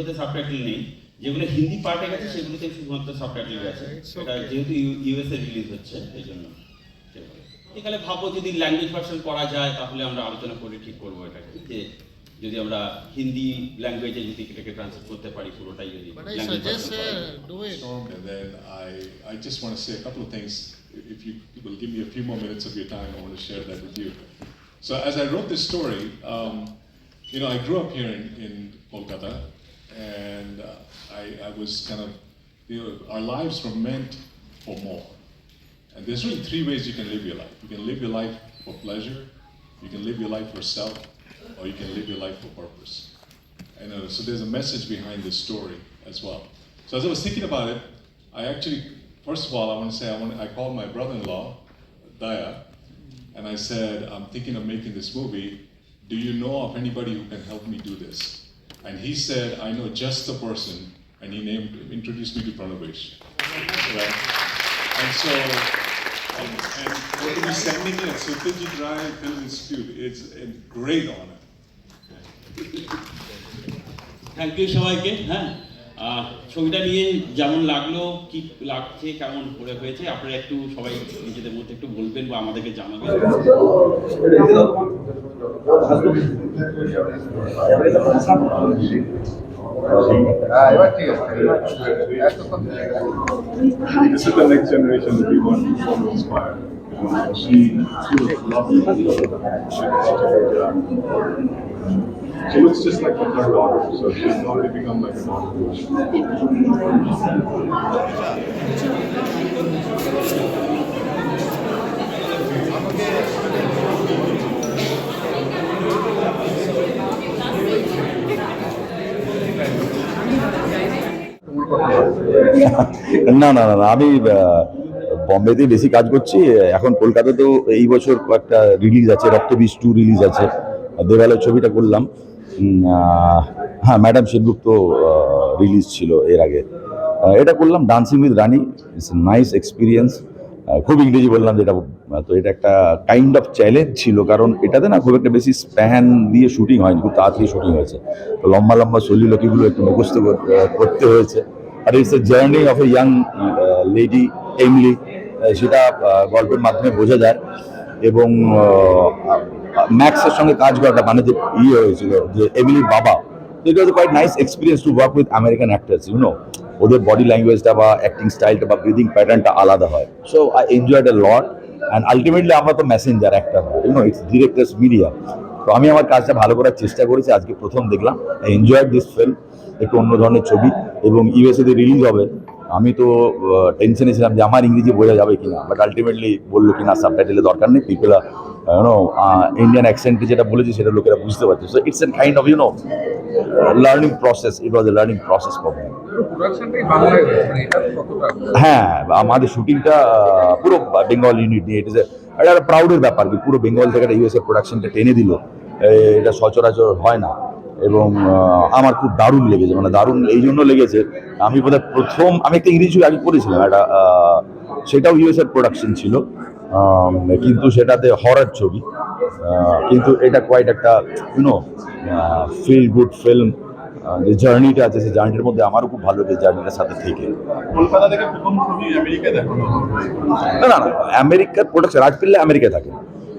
গেছে সেগুলোতে সাবটাইটেল নেই যেগুলো হিন্দি পার্টে গেছে সেগুলোতে শুধুমাত্র সাবটাইটেল গেছে এটা যেহেতু ইউএসএ রিলিজ হচ্ছে এই জন্য সেভাবে। এখানে ভাববো যদি ল্যাঙ্গুয়েজ ভার্সন করা যায় তাহলে আমরা আলোচনা করে ঠিক করবো এটাকে যে যদি আমরা হিন্দি ল্যাঙ্গুয়েজে যদি এটাকে ট্রান্সলেট করতে পারি পুরোটাই যদি But I language suggest version করা যায়। uh, do it. And then I, I just want to say a couple of things. If you will give me a few more minutes of your time, I want to share that with you. So as I wrote this story, um, you know, I grew up here in, in Kolkata, and uh, I, I was kind of, you know, our lives were meant for more. And there's really three ways you can live your life. You can live your life for pleasure, you can live your life for self, or you can live your life for purpose. And uh, so there's a message behind this story as well. So as I was thinking about it, I actually, first of all, I want to say I want I called my brother-in-law, Daya, and I said I'm thinking of making this movie. Do you know of anybody who can help me do this? And he said, I know just the person. And he named, introduced me to Pranabesh. Right? And so, and, and we're going to be Drive it, Satyajit Rai Film Institute. It's a great honor. Thank you, Shawaike. Huh? ছবিটা নিয়ে যেমন লাগল কি লাগছে কেমন করে হয়েছে আপনারা একটু সবাই নিজেদের মধ্যে একটু বলবেন বা আমাদেরকে জানাবেন। Uh, She looks just like her daughter, so she's already become like a us. না না না আমি আহ, বম্বেতেই বেশি কাজ করছি। এখন কলকাতাতেও এই বছর কয়েকটা রিলিজ আছে রক্তবীজ টু রিলিজ আছে। দেওয়ালের ছবিটা করলাম। হ্যাঁ ম্যাডাম সেনগুপ্ত রিলিজ ছিল এর আগে। এটা করলাম dancing with Rani it's nice experience খুব ইংরেজি বললাম যেটা তো এটা একটা কাইন্ড অফ চ্যালেঞ্জ ছিল, কারণ এটাতে না খুব একটা বেশি স্প্যান দিয়ে শুটিং হয়নি, খুব তাড়াতাড়ি শুটিং হয়েছে। তো লম্বা লম্বা শৈলীলকিগুলো একটু মুখস্থ করতে হয়েছে। আর it's a journey of a young lady Emily সেটা গল্পের মাধ্যমে বোঝা যায়। এবং ম্যাক্সের সঙ্গে কাজ করাটা মানে যে ইয়ে হয়েছিল, যে এমিলির বাবা। It was quite nice experience to work with American actors you ওদের বডি ল্যাঙ্গুয়েজটা বা অ্যাক্টিং স্টাইলটা বা ব্রিদিং প্যাটার্নটা আলাদা হয়। So I enjoyed a lot and ultimately আমরা তো মেসেঞ্জার একটা you know it's directors media তো আমি আমার কাজটা ভালো করার চেষ্টা করেছি, আজকে প্রথম দেখলাম। আই এনজয়েড দিস ফিল্ম একটু অন্য ধরনের ছবি এবং ইউএসএতে রিলিজ হবে। আমি তো টেনশনে ছিলাম যে আমার ইংরেজি বোঝা যাবে কিনা। বাট আলটিমেটলি বলল কিনা সাবটাইটেলের দরকার নেই। পিপল ইউনো ইন্ডিয়ান অ্যাকসেন্টে যেটা বলেছি সেটা লোকেরা বুঝতে পারছে। So it's an kind of you know learning process it was a learning process for me হ্যাঁ আমাদের শুটিংটা পুরো বেঙ্গল ইউনিট নিয়ে। এটা একটা প্রাউডের ব্যাপার কি পুরো বেঙ্গল থেকে একটা ইউএসএ প্রোডাকশনটা টেনে দিল। এটা সচরাচর হয় না। এবং আমার খুব দারুণ লেগেছে মানে দারুণ এই জন্য লেগেছে। আমি বোধহয় প্রথম আমি একটা ইংরেজি ছবি আগে করেছিলাম একটা সেটাও ইউএসএর প্রোডাকশন ছিল কিন্তু সেটাতে হরার ছবি কিন্তু এটা কোয়াইট একটা ইউনো ফিল গুড ফিল্ম যে জার্নিটা আছে সেই জার্নিটার মধ্যে আমারও খুব ভালো লাগে জার্নিটার সাথে থেকে। কলকাতা থেকে প্রথম ছবি আমেরিকায় দেখানো না না না আমেরিকার প্রোডাকশন রাজপিল্লা আমেরিকায় থাকে।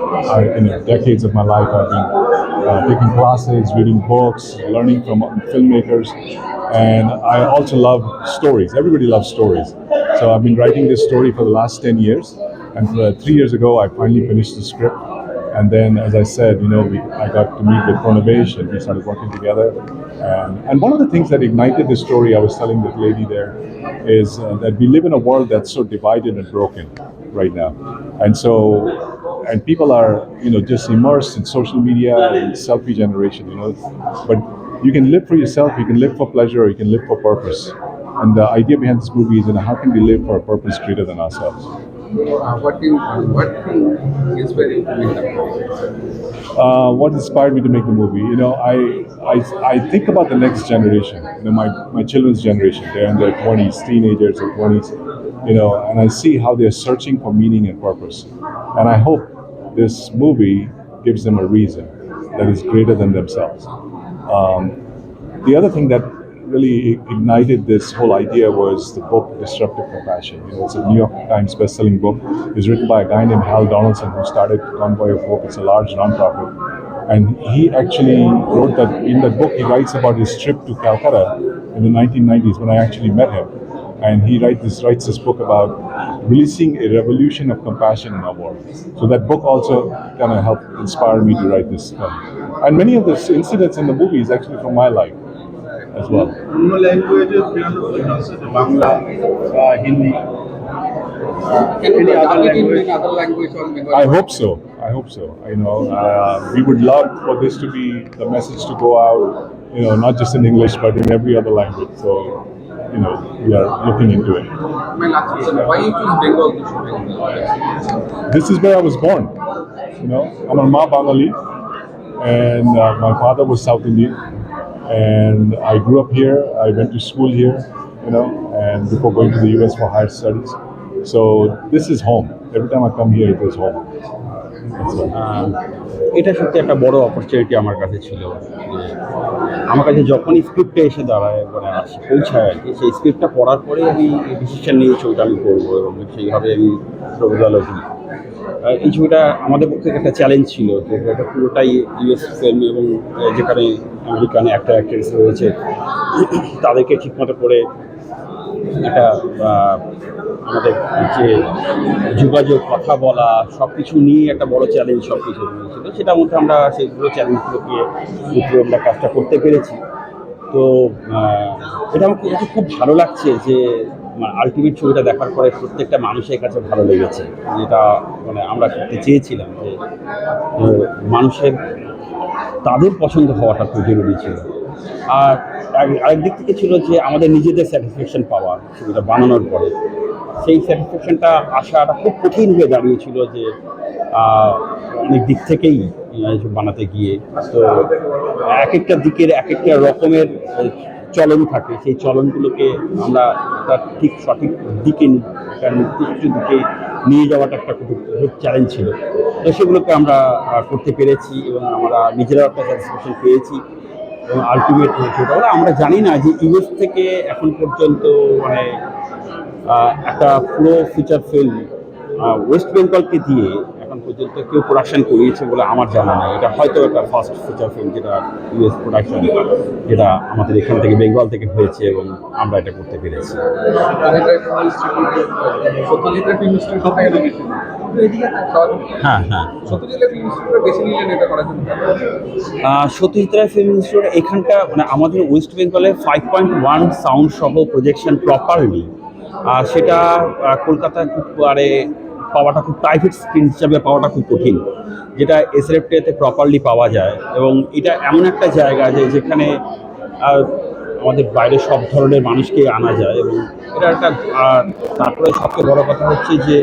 uh, you know, decades of my life. I've been uh, taking classes, reading books, learning from filmmakers, and I also love stories. Everybody loves stories. So I've been writing this story for the last ten years, and uh, three years ago I finally finished the script. And then, as I said, you know, we, I got to meet with Pronavesh and we started working together. And, and one of the things that ignited this story, I was telling this lady there, is uh, that we live in a world that's so divided and broken right now. And so, and people are you know just immersed in social media and selfie generation. You know, but you can live for yourself, you can live for pleasure, you can live for purpose. And the idea behind this movie is, you know, how can we live for a purpose greater than ourselves? Uh, what do you, what thing is very uh, what inspired me to make the movie. You know, I, I, I think about the next generation, you know, my, my children's generation. They're in their 20s, teenagers or 20s, you know, and I see how they're searching for meaning and purpose. And I hope this movie gives them a reason that is greater than themselves. Um, the other thing that really ignited this whole idea was the book Disruptive Compassion. You know, it's a New York Times best-selling book. It's written by a guy named Hal Donaldson who started Convoy of Hope. It's a large nonprofit. And he actually wrote that in that book he writes about his trip to Calcutta in the 1990s when I actually met him. And he this, writes this book about releasing a revolution of compassion in our world. So that book also kind of helped inspire me to write this film. And many of the incidents in the movie is actually from my life as well. অন্য ল্যাঙ্গুয়েজের film আছে যে বাংলা বা Hindi Can you Any other dub it in language? another language or Bengali? I hope so. I hope so. You know, uh, we would love for this to be the message to go out. You know, not just in English but in every other language. So, you know, we are looking into it. My last question, why you choose Bengal This is where I was born. You know, I'm a Ma Bangali, and uh, my father was South Indian, and I grew up here. I went to school here. You know, and before going to the US for higher studies. So this is home. Every time I come here, it is home. এটা সত্যি একটা বড় opportunity আমার কাছে ছিল আমার কাছে যখনই স্ক্রিপ্টে এসে দাঁড়ায় মানে পৌঁছায় আর কি, সেই স্ক্রিপ্টটা পড়ার পরেই আমি ডিসিশন নিয়ে ছবিটা আমি করব এবং সেইভাবে আমি প্রপোজালও দিই এই ছবিটা আমাদের পক্ষে একটা চ্যালেঞ্জ ছিল যে এটা পুরোটাই ইউএস ফিল্ম এবং যেখানে আমেরিকান অ্যাক্টার অ্যাক্ট্রেস রয়েছে, তাদেরকে ঠিকমতো করে একটা আমাদের যে যোগাযোগ, কথা বলা সব কিছু নিয়ে একটা বড় চ্যালেঞ্জ সব কিছু ছিল। সেটার মধ্যে আমরা সেইগুলো চ্যালেঞ্জগুলোকে উপরে আমরা কাজটা করতে পেরেছি। তো এটা আমার খুব- ভালো লাগছে যে আলটিমেট ছবিটা দেখার পরে প্রত্যেকটা মানুষের কাছে ভালো লেগেছে। যেটা মানে আমরা করতে চেয়েছিলাম যে মানুষের, তাদের পছন্দ হওয়াটা খুব জরুরি ছিল। আর- আরেক দিক থেকে ছিল যে আমাদের নিজেদের স্যাটিসফ্যাকশন পাওয়া ছবিটা বানানোর পরে। সেই স্যাটিসফ্যাকশনটা আসাটা খুব কঠিন হয়ে দাঁড়িয়েছিল যে অনেক দিক থেকেই বানাতে গিয়ে। তো এক একটা দিকের এক একটা রকমের চলন থাকে। সেই চলনগুলোকে আমরা তার ঠিক সঠিক দিকে, একটা নির্দিষ্ট দিকে নিয়ে যাওয়াটা একটা খুব চ্যালেঞ্জ ছিল। তো সেগুলোকে আমরা করতে পেরেছি এবং আমরা নিজেরাও একটা স্যাটিসফ্যাকশন পেয়েছি। এবং আলটিমেট হয়েছে ওটা। আমরা জানি না যে ইউএস থেকে এখন পর্যন্ত মানে একটা পুরো ফিচার ফিল্ম ওয়েস্ট বেঙ্গলকে দিয়ে এখন পর্যন্ত কেউ প্রোডাকশন করিয়েছে বলে আমার জানা নেই। এটা হয়তো একটা ফার্স্ট ফিচার ফিল্ম যেটা ইউএস প্রোডাকশন যেটা আমাদের এখান থেকে বেঙ্গল থেকে হয়েছে এবং আমরা এটা করতে পেরেছি। হ্যাঁ হ্যাঁ। ফিল্ম সত্যজিৎ রায় ইনস্টিটিউট এখানটা মানে আমাদের ওয়েস্ট বেঙ্গলে ফাইভ পয়েন্ট ওয়ান সাউন্ড সহ প্রজেকশন প্রপারলি সেটা কলকাতায় খুব আরে পাওয়াটা খুব প্রাইভেট স্ক্রিন হিসাবে পাওয়াটা খুব কঠিন। যেটা এসএফটিতে প্রপারলি পাওয়া যায়। এবং এটা এমন একটা জায়গা যে যেখানে আমাদের বাইরে সব ধরনের মানুষকে আনা যায়। এবং এটা একটা আর তারপরে সবচেয়ে বড় কথা হচ্ছে যে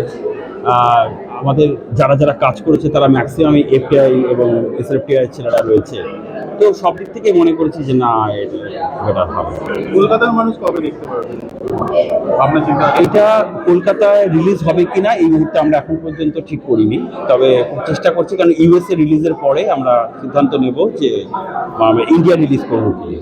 আমাদের যারা যারা কাজ করেছে তারা ম্যাক্সিমাম এফটিআই এবং এসএফটিআই ছেলেরা রয়েছে। তো সব দিক থেকে মনে করেছি যে না এটা হবে কলকাতার মানুষ কবে দেখতে পারবে আপনার চিন্তা এটা কলকাতায় রিলিজ হবে কিনা এই মুহূর্তে আমরা এখন পর্যন্ত ঠিক করিনি। তবে চেষ্টা করছি কারণ ইউএসএ রিলিজের পরে আমরা সিদ্ধান্ত নেব যে ইন্ডিয়া রিলিজ করব কি